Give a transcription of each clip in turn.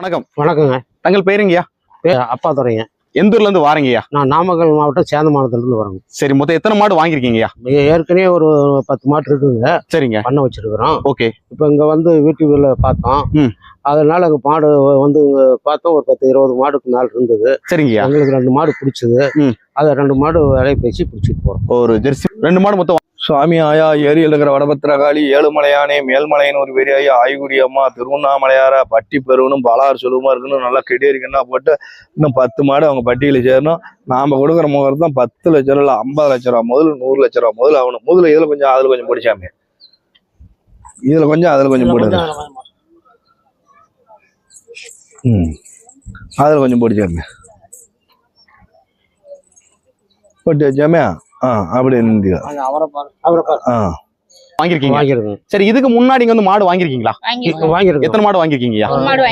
வணக்கம். வணக்கங்க. தங்கள் பேருங்கய்யா அப்பா துறைங்க. எந்த ஊர்ல இருந்து வாரீங்கய்யா? நான் நாமக்கல் மாவட்டம் சேந்தமானத்துலேருந்து வரேங்க சரி மொத்தம் எத்தனை மாடு வாங்கிருக்கீங்கய்யா ஏற்கனவே ஒரு பத்து மாட்டு இருக்குங்க சரிங்க. பண்ண வச்சிருக்கிறோம். ஓகே. இப்போ இங்கே வந்து வீட்டுக்குள்ள பார்த்தோம். அதனால அங்கே மாடு வந்து பார்த்தோம் ஒரு பத்து இருபது மாடுக்கு மேல இருந்தது. சரிங்கய்யா. எங்களுக்கு ரெண்டு மாடு பிடிச்சது. அதை ரெண்டு மாடு விலையை பேசி பிடிச்சிட்டு போகிறோம் ஒரு ஜெர்சி. ரெண்டு மாடு மொத்தம். சுவாமி ஆயா ஏரியில் இருக்கிற வடபத்திரகாளி ஏழுமலையானே மேல்மலையன் ஒரு பெரிய ஐயா ஆய்குடி அம்மா திருவண்ணாமலையார பட்டி பெருவனும் பலார் சொல்லுமா இருக்கணும் நல்லா கெடியரிக்கன்னா போட்டு இன்னும் பத்து மாடு அவங்க பட்டியலில் சேரணும். நாம கொடுக்குற முகரம் தான் பத்து லட்ச ரூபா இல்ல ஐம்பது லட்ச ரூபா முதல் நூறு லட்ச ரூபா முதல்ல ஆகணும். முதல்ல இதுல கொஞ்சம் அதுல கொஞ்சம் பிடிச்சாமே இதுல கொஞ்சம் அதுல கொஞ்சம் போடுது ம். அதுல கொஞ்சம் பிடிச்சாமே போட்டு வச்சாமே ஆ அப்படியே நின்று அவரை பாரு அவரை பாரு. ஆ. வாங்கிருக்கீங்க வாங்கிருக்கோம் சரி இதுக்கு முன்னாடி இங்க வந்து மாடு வாங்கிருக்கீங்களா வாங்கிருக்கோம் எத்தனை மாடு வாங்கிருக்கீங்கய்யா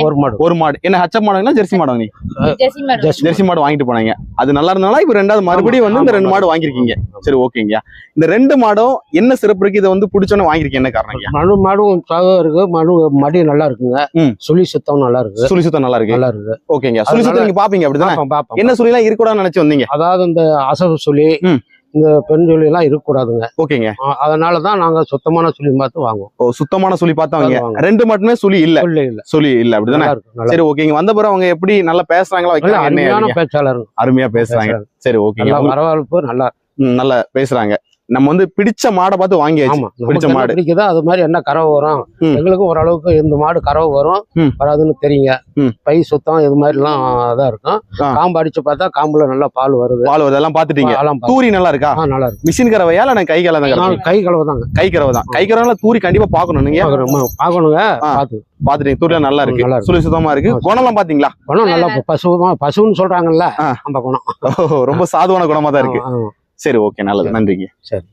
ஒரு மாடு ஒரு மாடு. என்ன ஹச்சப் மாடுங்களா ஜெர்சி மாடு வாங்கி ஜெர்சி மாடு. ஜெர்சி ஜெர்சி மாடு வாங்கிட்டு போனாங்க. அது நல்லா இருந்தாலும் இப்ப ரெண்டாவது மறுபடியும் வந்து இந்த ரெண்டு மாடு வாங்கிருக்கீங்க சரி ஓகேங்கய்யா இந்த ரெண்டு மாடும் என்ன சிறப்பு இருக்கு? இதை வந்து பிடிச்சோன்னு வாங்கிருக்கீங்க என்ன காரணம் மனு மாடும் தகவல் இருக்கு. மனு மடி நல்லா இருக்குங்க. சுழி சுத்தம் நல்லா இருக்கு. சுழி சுத்தம் நல்லா இருக்கு. நல்லா இருக்கு. ஓகேங்க சுழி சுத்தம் நீங்க பாப்பீங்க அப்படிதானே? என்ன சுழி எல்லாம் இருக்கக்கூடாதுன்னு நினைச்சு வந்தீங்க? அதாவது இந்த அசவு சுழி. இந்த பெண் சுழி எல்லாம் இருக்கக்கூடாதுங்க. ஓகேங்க. அ- அதனால தான் நாங்க சுத்தமான சுழி பார்த்து வாங்குவோம். ஓ சுத்தமான சுழி பார்த்தவங்க வாங்க. ரெண்டு மட்டுமே சுழி இல்ல? இல்ல இல்ல. சுழி இல்ல அப்படிதானே? சரி ஓகேங்க. வந்த பிறகு அவங்க எப்படி நல்லா பேசுறாங்களா அருமையான? பேச்சாளர் அருமையா பேசுறாங்க. சரி நல்லா வரவேற்பு நல்லா நல்லா பேசுறாங்க. நம்ம வந்து பிடிச்ச மாடை பார்த்து வாங்கியாச்சு. பிடிச்ச மாடு. பிடிக்குதோ அது மாதிரி என்ன கறவை வரும். எங்களுக்கு ஓரளவுக்கு இந்த மாடு கறவை வரும். வராதுன்னு தெரியுங்க. பை சுத்தம் இது மாதிரிலாம் அதான் இருக்கும். காம்பு அடிச்சு பார்த்தா காம்புல நல்லா பால் வருது. பால் அதெல்லாம் பாத்துட்டீங்க அதெல்லாம் பார்த்து- தூரி நல்லா இருக்கா? நல்லா இருக்கு. மிஷின் கறவையா இல்ல நான் கை கலவை தான் கை கலவை தாங்க. கை கறவை தான். கை கறவை தூரி கண்டிப்பா பாக்கணும் நீங்க? ஆ. பார்த்து. பாத்துட்டீங்க தூரில நல்லா இருக்கு. சுழி சுத்தமா இருக்கு. குணம்லாம் பாத்தீங்களா குணம் நல்லா பசுமா பசுன்னு சொல்றாங்கல்ல. அந்த குணம். ரொம்ப சாதுவான குணமா தான் இருக்கு. சரி ஓகே நல்லது. நன்றிங்க. சரி.